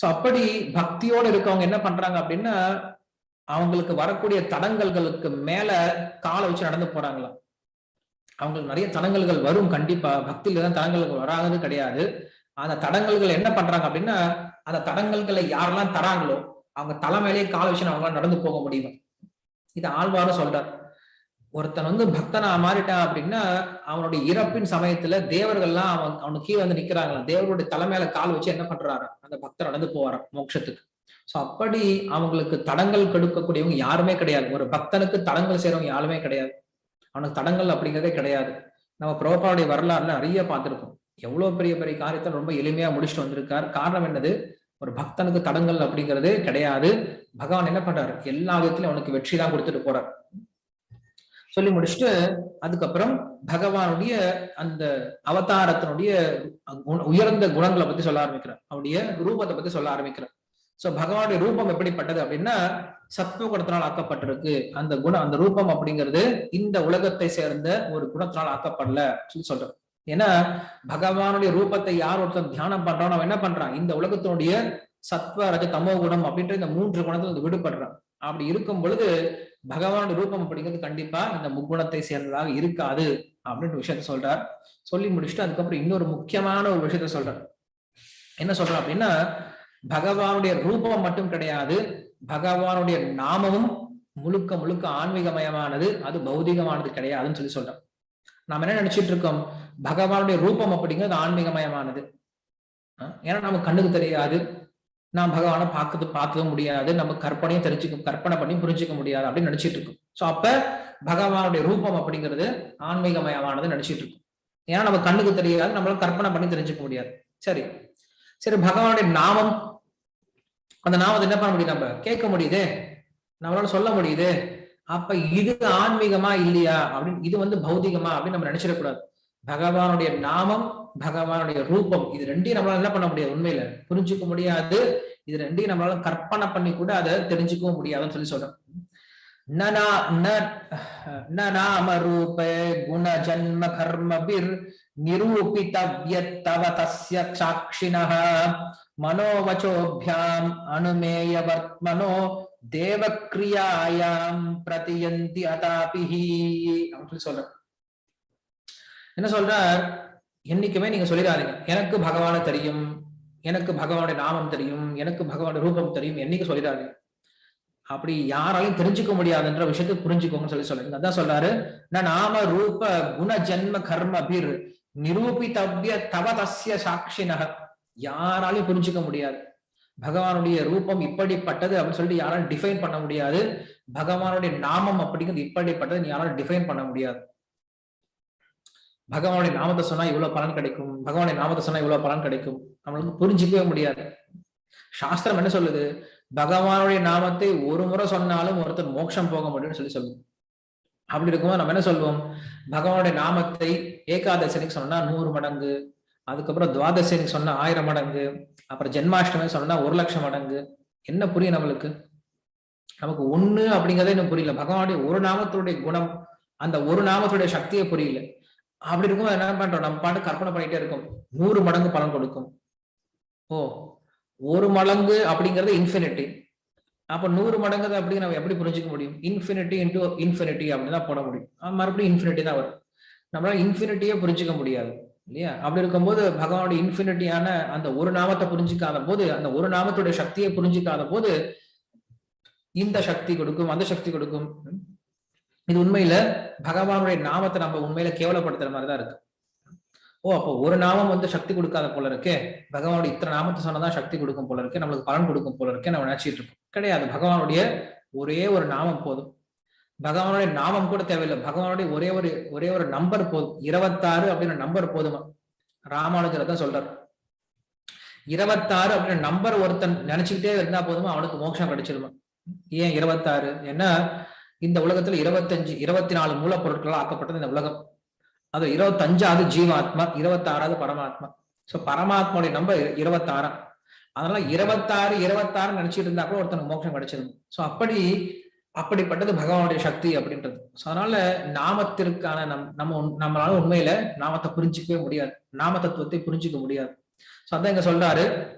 So அப்படி பக்தியோட இருக்கவங்க என்ன பண்றாங்க அப்படின்னா அவங்களுக்கு வரக்கூடிய தடங்கல்களுக்கு மேல காலை வச்சு நடந்து போறாங்களாம். அவங்களுக்கு நிறைய தடங்கல்கள் வரும் கண்டிப்பா. பக்தியில தான் தடங்கல்கள் வராதது கிடையாது. அந்த தடங்கல்கள் என்ன பண்றாங்க அப்படின்னா அந்த தடங்கல்களை யாரெல்லாம் தராங்களோ அவங்க தலைமையிலேயே கால விஷயம் அவங்களால நடந்து போக முடியும்? இது ஆழ்வாரும் சொல்றார். ஒருத்தன் வந்து பக்தனா மாறிட்டான் அப்படின்னா அவனுடைய இறப்பின் சமயத்துல தேவர்கள்லாம் அவன் அவனுக்கு கீழே வந்து நிக்கிறாங்களா தேவருடைய தலைமையில கால் வச்சு என்ன பண்றாரு? அந்த பக்தர் நடந்து போவாராம் மோட்சத்துக்கு. சோ அப்படி அவங்களுக்கு தடங்கள் கெடுக்கக்கூடியவங்க யாருமே கிடையாது. ஒரு பக்தனுக்கு தடங்கள் செய்யறவங்க யாருமே கிடையாது. அவனுக்கு தடங்கள் அப்படிங்கிறதே கிடையாது. நம்ம புரோபாவுடைய வரலாறுல நிறைய பார்த்திருக்கோம். எவ்வளவு பெரிய பெரிய காரியத்தை ரொம்ப எளிமையா முடிச்சுட்டு வந்திருக்கார். காரணம் என்னது? ஒரு பக்தனுக்கு தடங்கள் அப்படிங்கிறதே கிடையாது. பகவான் என்ன பண்றாரு? எல்லா விதத்திலும் அவனுக்கு வெற்றி தான் கொடுத்துட்டு போறார். சொல்லி முடிச்சுட்டு அதுக்கப்புறம் பகவானுடைய அந்த அவதாரத்தினுடைய உயர்ந்த குணங்களை பத்தி சொல்ல ஆரம்பிக்கிறார். அவருடைய ரூபத்தை பத்தி சொல்ல ஆரம்பிக்கிறார். சோ பகவானுடைய ரூபம் எப்படிப்பட்டது அப்படின்னா சத்துவ குணத்தினால் ஆக்கப்பட்டிருக்கு. அந்த குணம் அந்த ரூபம் அப்படிங்கிறது இந்த உலகத்தை சேர்ந்த ஒரு குணத்தினால் ஆக்கப்படல அப்படின்னு சொல்றாரு. ஏன்னா பகவானுடைய ரூபத்தை யார் ஒருத்தன் தியானம் பண்றான் அவன் என்ன பண்றான்? இந்த உலகத்தினுடைய சத்வ ரஜ தமோ குணம் அப்படின்ற இந்த மூன்று குணத்துல வந்து விடுபடுறான். அப்படி இருக்கும் பொழுது பகவானுடைய ரூபம் அப்படிங்கிறது கண்டிப்பா இந்த முக்குணத்தை சேர்ந்ததாக இருக்காது அப்படின்ற விஷயத்த சொல்றார். சொல்லி முடிச்சுட்டு அதுக்கப்புறம் இன்னொரு முக்கியமான ஒரு விஷயத்த சொல்றார். என்ன சொல்றோம் அப்படின்னா பகவானுடைய ரூபம் மட்டும் கிடையாது பகவானுடைய நாமமும் முழுக்க முழுக்க ஆன்மீகமயமானது அது பௌதிகமானது கிடையாதுன்னு சொல்லி சொல்றோம் நாம என்ன நினைச்சிட்டு இருக்கோம்? பகவானுடைய ரூபம் அப்படிங்கிறது ஆன்மீகமயமானது. ஏன்னா நம்ம கண்ணுக்கு தெரியாது நான் பகவானை பார்க்கறது பார்க்கவும் முடியாது. நம்ம கற்பனையும் தெரிஞ்சுக்க கற்பனை பண்ணி புரிஞ்சுக்க முடியாது அப்படின்னு நினைச்சிட்டு இருக்கோம். சோ அப்ப பகவானுடைய ரூபம் அப்படிங்கிறது ஆன்மீகமயமானது நினைச்சிட்டு இருக்கோம். ஏன்னா நம்ம கண்ணுக்கு தெரியாது நம்மளால கற்பனை பண்ணி தெரிஞ்சுக்க முடியாது. சரி. சரி பகவானுடைய நாமம். அந்த நாமத்தை என்ன பண்ண முடியும் நம்ம? கேட்க முடியுது. நம்மளால சொல்ல முடியுது. அப்ப இது ஆன்மீகமா இல்லையா அப்படின்னு இது வந்து பௌதிகமா அப்படின்னு நம்ம நினைச்சிடக்கூடாது. பகவானுடைய நாமம் பகவானுடைய ரூபம் இது ரெண்டையும் நம்மளால என்ன பண்ண முடியாது உண்மையில. புரிஞ்சுக்க முடியாது. இது ரெண்டையும் நம்மளால கற்பனை பண்ணி கூட அதை தெரிஞ்சுக்கவும் முடியாதுன்னு சொல்லி சொல்றோம். நாம ரூப குண ஜன்ம கர்மபிர் நிரூபித்தவ்யத்தவ தஸ்ய சாட்சிணः மனோவச்சோபியாம் அனுமேயவர்த்மனோ தேவக்ரியாயாம் பிரதியந்தி அதாபிஹி அப்படின்னு சொல்லி என்ன சொல்றார்? என்னைக்குமே நீங்க சொல்லிடாதீங்க. எனக்கு பகவானை தெரியும். எனக்கு பகவானுடைய நாமம் தெரியும். எனக்கு பகவானுடைய ரூபம் தெரியும். என்னைக்கு சொல்லிடாதீங்க. அப்படி யாராலையும் தெரிஞ்சுக்க முடியாதுன்ற விஷயத்தை புரிஞ்சுக்கோங்கன்னு சொல்லி சொல்லுங்க அதான் சொல்றாரு நான் நாம ரூப குண ஜென்ம கர்ம பீர் நிரூபித்தவ்ய தவ தஸ்ய சாட்சினக. யாராலையும் புரிஞ்சுக்க முடியாது. பகவானுடைய ரூபம் இப்படிப்பட்டது அப்படின்னு சொல்லிட்டு யாராலும் டிஃபைன் பண்ண முடியாது. பகவானுடைய நாமம் அப்படிங்கிறது இப்படிப்பட்டது யாராலும் டிஃபைன் பண்ண முடியாது. பகவானுடைய நாமத்தை சொன்னா இவ்வளவு பலன் கிடைக்கும். பகவானுடைய நாமத்தை சொன்னா இவ்வளவு பலன் கிடைக்கும். நம்மளுக்கு புரிஞ்சுக்கவே முடியாது. சாஸ்திரம் என்ன சொல்லுது? பகவானுடைய நாமத்தை ஒரு முறை சொன்னாலும் ஒருத்தர் மோட்சம் போக முடியும்னு சொல்லி சொல்லுவோம் அப்படி இருக்கும்போது நம்ம என்ன சொல்லுவோம் பகவானுடைய நாமத்தை ஏகாதசனிக்கு சொன்னா நூறு மடங்கு அதுக்கப்புறம் துவாதசனிக்கு சொன்னா ஆயிரம் மடங்கு அப்புறம் ஜென்மாஷ்டமி சொன்னா ஒரு லட்சம் மடங்கு. என்ன புரியும் நம்மளுக்கு? நமக்கு ஒண்ணு அப்படிங்கறதே இன்னும் புரியல. பகவானுடைய ஒரு நாமத்துடைய குணம் அந்த ஒரு நாமத்துடைய சக்தியை புரியல. அப்படி இருக்கும் என்ன பண்றோம்? நம்ம பாட்டு கற்பனை பண்ணிட்டே இருக்கோம். நூறு மடங்கு பலன் கொடுக்கும். ஓ ஒரு மடங்கு அப்படிங்கிறது இன்ஃபினிட்டி அப்ப நூறு மடங்கு அப்படி நம்ம எப்படி புரிஞ்சுக்க முடியும்? இன்ஃபினிட்டி இன்டூ இன்ஃபினிட்டி அப்படின்னு தான் போட முடியும். மறுபடியும் இன்ஃபினிட்டி தான் வரும். நம்மளால இன்ஃபினிட்டியே புரிஞ்சுக்க முடியாது. இல்லையா? அப்படி இருக்கும்போது பகவானுடைய இன்ஃபினிட்டியான அந்த ஒரு நாமத்தை புரிஞ்சுக்காத போது அந்த ஒரு நாமத்துடைய சக்தியை புரிஞ்சுக்காத போது இந்த சக்தி கொடுக்கும் அந்த சக்தி கொடுக்கும். இது உண்மையில பகவானுடைய நாமத்தை நம்ம உண்மையில கேவலப்படுத்துற மாதிரி தான் இருக்கு. ஓ அப்போ ஒரு நாமம் வந்து சக்தி கொடுக்காத போல இருக்கே. பகவானுடைய இத்தனை நாமத்தை சொன்னதான் சக்தி கொடுக்கும் போல இருக்கு. நம்மளுக்கு பலன் கொடுக்கும் போல இருக்கே நம்ம நினைச்சிட்டு இருக்கோம். கிடையாது. பகவானுடைய ஒரே ஒரு நாமம் போதும். பகவானுடைய நாமம் கூட தேவையில்லை. பகவானுடைய ஒரே ஒரு ஒரே ஒரு நம்பர் போதும். இருபத்தாறு அப்படின்ற நம்பர் போதுமா? ராமானுஜர் தான் சொல்றார். இருபத்தாறு அப்படின்ற நம்பர் ஒருத்தன் நினைச்சுக்கிட்டே இருந்தா போதுமா? அவனுக்கு மோட்சம் கிடைச்சிருமா? ஏன் இருபத்தாறு? ஏன்னா இந்த உலகத்துல இருபத்தஞ்சு இருபத்தி நாலு மூலப்பொருட்களால் ஆக்கப்பட்டது இந்த உலகம். அது இருபத்தஞ்சாவது ஜீவாத்மா இருபத்தாறாவது பரமாத்மா. சோ பரமாத்மாவுடைய நம்பர் இருபத்தாறாம். அதனால இருபத்தாறு இருபத்தாறு நினைச்சிட்டு இருந்தா கூட ஒருத்தனுக்கு மோட்சம் கிடைச்சிருக்கும். சோ அப்படி அப்படிப்பட்டது பகவானுடைய சக்தி அப்படின்றது. அதனால நாமத்திற்கான நம் நம்ம உண்- நம்மளால உண்மையில நாமத்தை புரிஞ்சிக்கவே முடியாது. நாம தத்துவத்தை புரிஞ்சிக்க முடியாது. சோ அதான் இங்க சொல்றாரு.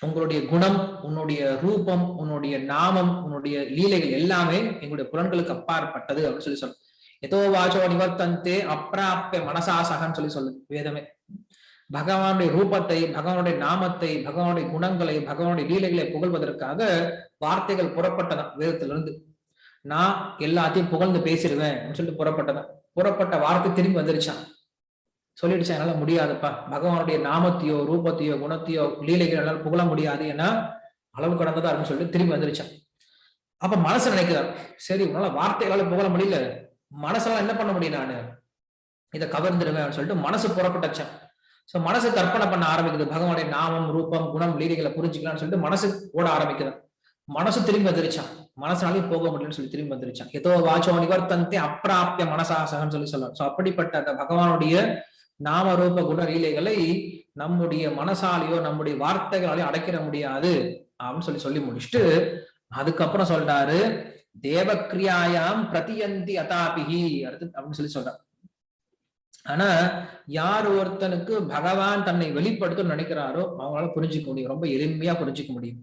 உங்களுடைய குணம் உன்னுடைய ரூபம் உன்னுடைய நாமம் உன்னுடைய லீலைகள் எல்லாமே எங்களுடைய புலன்களுக்கு அப்பாற்பட்டது அப்படின்னு சொல்லி சொல்லும் ஏதோ வாச்சோ நிவர்த்தந்தே அப்பிராப்பிய மனசாசகன்னு சொல்லி சொல்லு வேதமே. பகவானுடைய ரூபத்தை பகவானுடைய நாமத்தை பகவானுடைய குணங்களை பகவானுடைய லீலைகளை புகழ்வதற்காக வார்த்தைகள் புறப்பட்டதான் வேதத்திலிருந்து. நான் எல்லாத்தையும் புகழ்ந்து பேசிடுவேன் அப்படின்னு சொல்லிட்டு புறப்பட்டதான் புறப்பட்ட வார்த்தை திரும்பி வந்துருச்சான் சொல்லிடுச்சு என்னால முடியாதுப்பா. பகவானுடைய நாமத்தையோ ரூபத்தையோ குணத்தையோ லீலைகள் என்னால புகழ முடியாது ஏன்னா அளவு கடந்ததா இருக்குன்னு சொல்லிட்டு திரும்பி வந்துருச்சான். அப்ப மனசு நினைக்கிறார் சரி உன்னால வார்த்தைகளால புகழ முடியல. மனசெல்லாம் என்ன பண்ண முடியும் நானு? இதை கவர்ந்துடுவேன் சொல்லிட்டு மனசு புறப்பட்டுச்சான். சோ மனசு கற்பனை பண்ண ஆரம்பிக்குது. பகவானுடைய நாமம் ரூபம் குணம் லீலைகளை புரிஞ்சுக்கலாம்னு சொல்லிட்டு மனசு ஓட ஆரம்பிக்குது. மனசு திரும்பி வந்துருச்சான். மனசாலையும் போக முடியும்னு சொல்லி திரும்பி வந்துருச்சான். ஏதோ வாச்சோ நிவர்த்தந்தே அப்பிராப்பிய மனசாசகம்னு சொல்லி சொல்லலாம் சோ அப்படிப்பட்ட அந்த பகவானுடைய நாம ரூப குண லீலைகளை நம்முடைய மனசாலையோ நம்முடைய வார்த்தைகளாலையோ அடைக்கிற முடியாது. அப்படின்னு சொல்லி சொல்லி முடிச்சுட்டு அதுக்கப்புறம் சொல்றாரு தேவக்கிரியாயாம் பிரதியந்தி அதாபிகி அடுத்து அப்படின்னு சொல்லி சொல்றாரு. ஆனா யார் ஒருத்தனுக்கு பகவான் தன்னை வெளிப்படுத்தணும்னு நினைக்கிறாரோ அவங்களால புரிஞ்சுக்க முடியும். ரொம்ப எளிமையா புரிஞ்சுக்க முடியும்.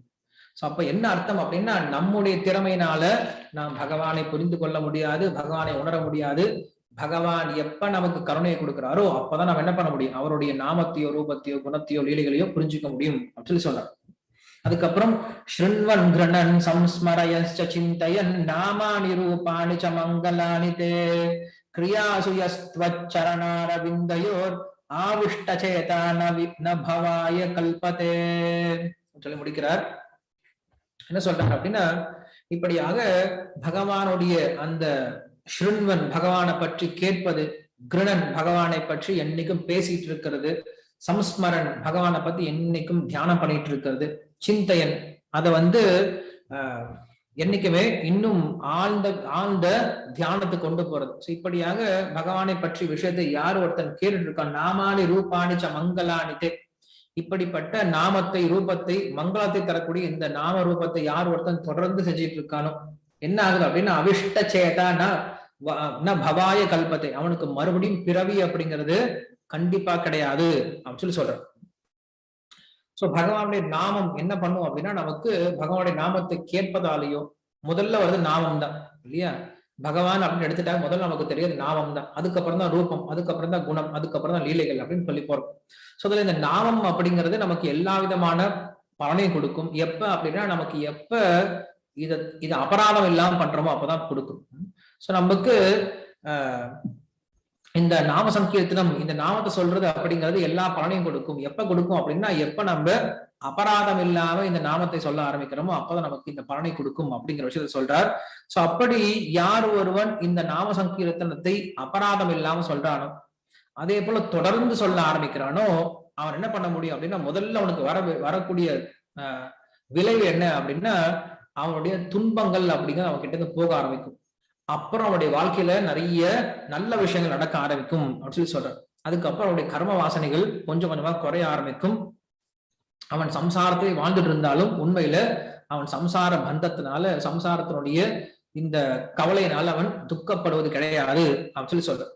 சோ அப்ப என்ன அர்த்தம் அப்படின்னா நம்முடைய திறமையினால நாம் பகவானை புரிந்து கொள்ள முடியாது பகவானை உணர முடியாது. பகவான் எப்ப நமக்கு கருணையை கொடுக்கிறாரோ அப்பதான் நம்ம என்ன பண்ண முடியும்? அவருடைய நாமத்தையோ ரூபத்தையோ குணத்தையோ லீலைகளையோ புரிஞ்சுக்க முடியும் அப்படின்னு சொல்லி சொல்றார். அதுக்கப்புறம் ஸ்ருண்வன் கிரணன் சம்ஸ்மரயச்ச சிந்தயன் நாமானி ரூபாணி ச மங்களானி தே கிரியாசு ஆவிஷ்ட ஆவிஷ்டச்சேதா ந கல்பதே சொல்லி முடிக்கிறார். என்ன சொல்றாங்க அப்படின்னா இப்படியாக பகவானுடைய அந்த ஸ்ருண்வன் பகவானை பற்றி கேட்பது கிருணன் பகவானை பற்றி என்னைக்கும் பேசிட்டு இருக்கிறது சம்ஸ்மரன் பகவானை பத்தி என்னைக்கும் தியானம் பண்ணிட்டு இருக்கிறது சிந்தையன் அதை வந்து ஆஹ் என்னைக்குமே இன்னும் ஆழ்ந்த ஆழ்ந்த தியானத்தை கொண்டு போறது. இப்படியாக பகவானை பற்றி விஷயத்தை யார் ஒருத்தன் கேட்டுட்டு இருக்கான் நாமானி ரூபானிச்ச மங்களானித்தே. இப்படிப்பட்ட நாமத்தை ரூபத்தை மங்களத்தை தரக்கூடிய இந்த நாம ரூபத்தை யார் ஒருத்தன் தொடர்ந்து செஞ்சிட்டு இருக்கானோ என்ன ஆகுது அப்படின்னா அவிஷ்ட சேதானா பவாய கல்பத்தை. அவனுக்கு மறுபடியும் பிறவி அப்படிங்கிறது கண்டிப்பா கிடையாது அப்படின்னு சொல்லி சொல்றான். சோ பகவானுடைய நாமம் என்ன பண்ணும் அப்படின்னா நமக்கு பகவானுடைய நாமத்தை கேட்பதாலேயோ முதல்ல வருது நாமம் தான் இல்லையா? பகவான் அப்படின்னு எடுத்துட்டா முதல்ல நமக்கு தெரியாது நாமம் தான் அதுக்கப்புறம் தான் ரூபம் அதுக்கப்புறம் தான் குணம் அதுக்கப்புறம் தான் லீலைகள் அப்படின்னு சொல்லி போறோம். ஸோ அதுல இந்த நாமம் அப்படிங்கிறது நமக்கு எல்லா விதமான பலனையும் கொடுக்கும். எப்ப அப்படின்னா நமக்கு எப்ப இத இது அபராதம் இல்லாம பண்றோமோ அப்பதான் கொடுக்கும். ஸோ நமக்கு ஆஹ் இந்த நாம சங்கீர்த்தனம் இந்த நாமத்தை சொல்றது அப்படிங்கிறது எல்லா பலனையும் கொடுக்கும். எப்ப கொடுக்கும் அப்படின்னா எப்ப நம்ம அபராதம் இல்லாம இந்த நாமத்தை சொல்ல ஆரம்பிக்கிறோமோ அப்பதான் நமக்கு இந்த பலனை கொடுக்கும் அப்படிங்கிற விஷயத்த சொல்றார். சோ அப்படி யார் ஒருவன் இந்த நாம சங்கீர்த்தனத்தை அபராதம் இல்லாம சொல்றானோ அதே போல தொடர்ந்து சொல்ல ஆரம்பிக்கிறானோ அவன் என்ன பண்ண முடியும் அப்படின்னா முதல்ல அவனுக்கு வர வரக்கூடிய விளைவு என்ன அப்படின்னா அவனுடைய துன்பங்கள் அப்படிங்கிறது அவன் கிட்ட இருந்து போக ஆரம்பிக்கும். அப்புறம் அவனுடைய வாழ்க்கையில நிறைய நல்ல விஷயங்கள் நடக்க ஆரம்பிக்கும் அப்படின்னு சொல்லி சொல்றான் அதுக்கப்புறம் அவனுடைய கர்ம வாசனைகள் கொஞ்சம் கொஞ்சமா குறைய ஆரம்பிக்கும். அவன் சம்சாரத்தை வாழ்ந்துட்டு இருந்தாலும் உண்மையில அவன் சம்சார பந்தத்தினால சம்சாரத்தினுடைய இந்த கவலையினால அவன் துக்கப்படுவது கிடையாது அப்படின்னு சொல்லி சொல்றான்